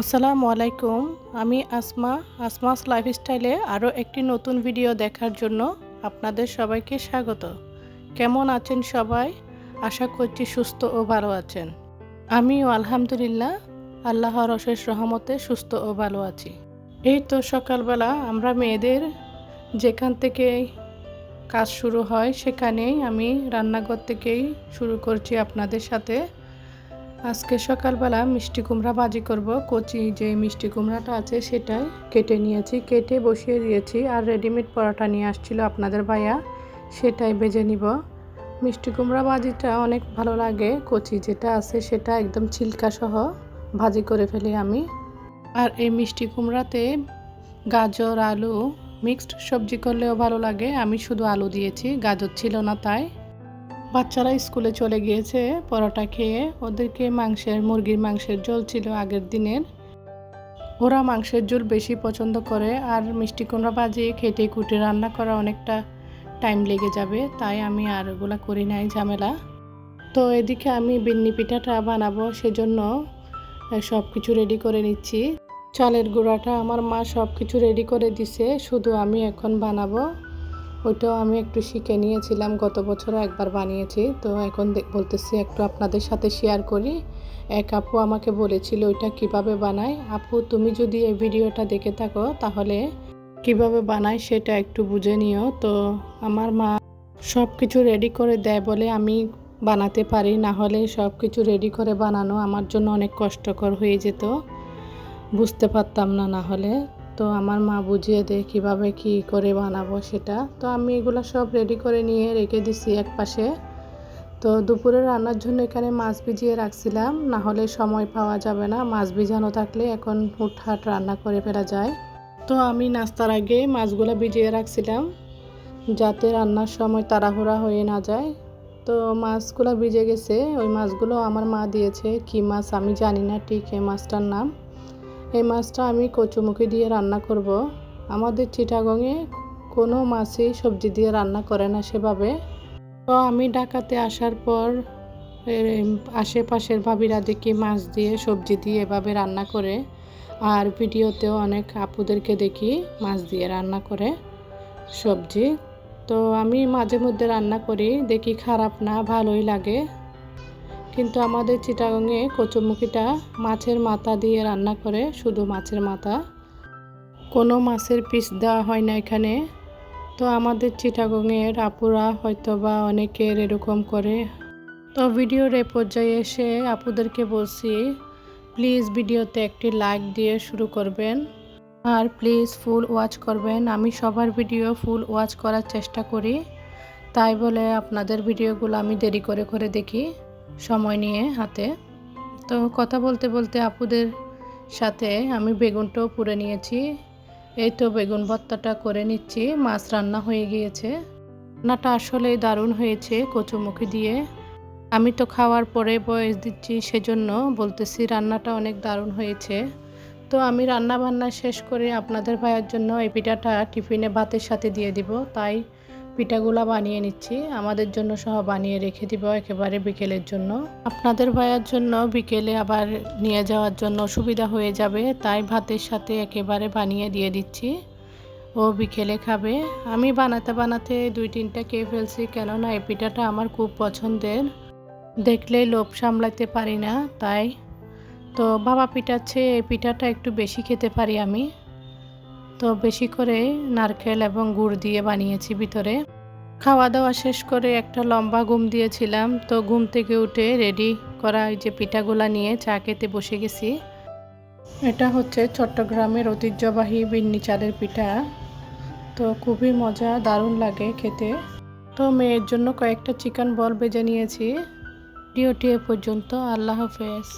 আসসালামু আলাইকুম। আমি আসমা আসমাস লাইফস্টাইলে আরও একটি নতুন ভিডিও দেখার জন্য আপনাদের সবাইকে স্বাগত। কেমন আছেন সবাই? আশা করছি সুস্থ ও ভালো আছেন। আমিও আলহামদুলিল্লাহ, আল্লাহর অশেষ রহমতে সুস্থ ও ভালো আছি। এই তো সকালবেলা আমরা মেয়েদের যেখান থেকে কাজ শুরু হয় সেখানেই আমি রান্নাঘর থেকেই শুরু করছি আপনাদের সাথে। আজকে সকালবেলা মিষ্টি কুমড়া ভাজি করব। কচি যে মিষ্টি কুমড়াটা আছে সেটাই কেটে নিয়েছি, কেটে বসিয়ে দিয়েছি আর রেডিমেড পরোটা নিয়ে আসছিল আপনাদের ভাইয়া, সেটাই বেজে নিব। মিষ্টি কুমড়া ভাজিটা অনেক ভালো লাগে, কচি যেটা আছে সেটা একদম ছিলকা সহ ভাজি করে ফেলি আমি। আর এই মিষ্টি কুমড়াতে গাজর, আলু মিক্সড সবজি করলেও ভালো লাগে, আমি শুধু আলু দিয়েছি, গাজর ছিল না তাই। বাচ্চারা স্কুলে চলে গিয়েছে পরোটা খেয়ে। ওদেরকে মাংসের, মুরগির মাংসের ঝোল ছিল আগের দিনের। ওরা মাংসের ঝোল বেশি পছন্দ করে আর মিষ্টি কুমড়া ভাজি, খেটে কুটে রান্না করা অনেকটা টাইম লেগে যাবে, তাই আমি আর ওগুলা করি নাই, ঝামেলা। তো এদিকে আমি বিন্নি পিঠাটা বানাবো সেজন্য সব কিছু রেডি করে নিচ্ছি। চালের গুঁড়াটা আমার মা সব কিছু রেডি করে দিছে, শুধু আমি এখন বানাবো। ওইটাও আমি একটু শিখে নিয়েছিলাম, গত বছরও একবার বানিয়েছি। তো এখন বলতেছি একটু আপনাদের সাথে শেয়ার করি। এক আপু আমাকে বলেছিল, ওইটা কীভাবে বানায়? আপু, তুমি যদি এই ভিডিওটা দেখে থাকো, তাহলে কীভাবে বানায় সেটা একটু বুঝে নিও। তো আমার মা সব কিছু রেডি করে দেয় বলে আমি বানাতে পারি, না হলে সব কিছু রেডি করে বানানো আমার জন্য অনেক কষ্টকর হয়ে যেত। বুঝতে পারতাম না না হলে। তো আমার মা বুঝিয়ে দেয় কীভাবে কি করে বানাবো সেটা। তো আমি এগুলো সব রেডি করে নিয়ে রেখে দিছি এক পাশে তো দুপুরে রান্নার জন্য এখানে মাছ ভিজিয়ে রাখছিলাম, না হলে সময় পাওয়া যাবে না। মাছ ভিজানো থাকলে এখন হুটহাট রান্না করে ফেলা যায়। তো আমি নাস্তার আগে মাছগুলো ভিজিয়ে রাখছিলাম, যাতে রান্নার সময় তাড়াহুড়া হয়ে না যায়। তো মাছগুলো ভিজে গেছে, ওই মাছগুলো আমার মা দিয়েছে। কি মাছ আমি জানি না ঠিক এই মাছটার নাম। এই মাছটা আমি কচুমুখি দিয়ে রান্না করব। আমাদের চিটাগংয়ে কোনো মাছই সবজি দিয়ে রান্না করে না সেভাবে। তো আমি ঢাকাতে আসার পর আশেপাশের ভাবিরা দেখি মাছ দিয়ে সবজি দিয়ে এভাবে রান্না করে। আর ভিডিওতেও অনেক আপুদেরকে দেখি মাছ দিয়ে রান্না করে সবজি। তো আমি মাঝে মধ্যে রান্না করি, দেখি খারাপ না, ভালোই লাগে। কিন্তু আমাদের চিটাগংয়ে কচুমুখিটা মাছের মাথা দিয়ে রান্না করে, শুধু মাছের মাথা। কোনো মাছের পিস দেওয়া হয় না এখানে। তো আমাদের চিটাগংয়ের আপুরা হয়তো বা অনেকের এরকম করে। তো ভিডিওর এ পর্যায়ে এসে আপুদেরকে বলছি, প্লিজ ভিডিওতে একটি লাইক দিয়ে শুরু করবেন। আর প্লিজ ফুল ওয়াচ করবেন। আমি সবার ভিডিও ফুল ওয়াচ করার চেষ্টা করি। তাই বলে আপনাদের ভিডিওগুলো আমি দেরি করে করে দেখি। সময় নিয়ে হাতে। তো কথা বলতে বলতে আপুদের সাথে আমি বেগুনটাও পুড়ে নিয়েছি। এই তো বেগুন ভর্তাটা করে নিচ্ছি, মাছ রান্না হয়ে গিয়েছে। রান্নাটা আসলে দারুণ হয়েছে কচুমুখি দিয়ে। আমি তো খাওয়ার পরে বয়স দিচ্ছি সেজন্য বলতেছি রান্নাটা অনেক দারুণ হয়েছে। তো আমি রান্না বান্না শেষ করে আপনাদের ভাইয়ের জন্য এই পিঠাটা টিফিনে ভাতের সাথে দিয়ে দিব। তাই পিঠাগুলা বানিয়ে নিচ্ছি। আমাদের জন্য সহ বানিয়ে রেখে দিব একেবারে বিকেলের জন্য। আপনাদের ভাইয়ার জন্য বিকেলে আবার নিয়ে যাওয়ার জন্য সুবিধা হয়ে যাবে, তাই ভাতের সাথে একেবারে বানিয়ে দিয়ে দিচ্ছি। ও বিকেলে খাবে। আমি বানাতে বানাতে দুই তিনটা খেয়ে ফেলছি, কেননা এই পিঠাটা আমার খুব পছন্দের। দেখলেই লোভ সামলাতে পারি না, তাই। তো বাবা পিঠার চেয়ে এই পিঠাটা একটু বেশি খেতে পারি আমি। তো বেশি করে নারকেল এবং গুড় দিয়ে বানিয়েছি ভিতরে। খাওয়া দাওয়া শেষ করে একটা লম্বা ঘুম দিয়েছিলাম, তো ঘুম থেকে উঠে রেডি করা ওই যে পিঠাগুলা নিয়ে চা খেতে বসে গেছি। এটা হচ্ছে চট্টগ্রামের ঐতিহ্যবাহী বিন্নি চালের পিঠা। তো খুবই মজা, দারুণ লাগে খেতে। তো মেয়ের জন্য কয়েকটা চিকেন বল বেজে নিয়েছি। ডিওটি এ পর্যন্ত, আল্লাহ হাফেজ।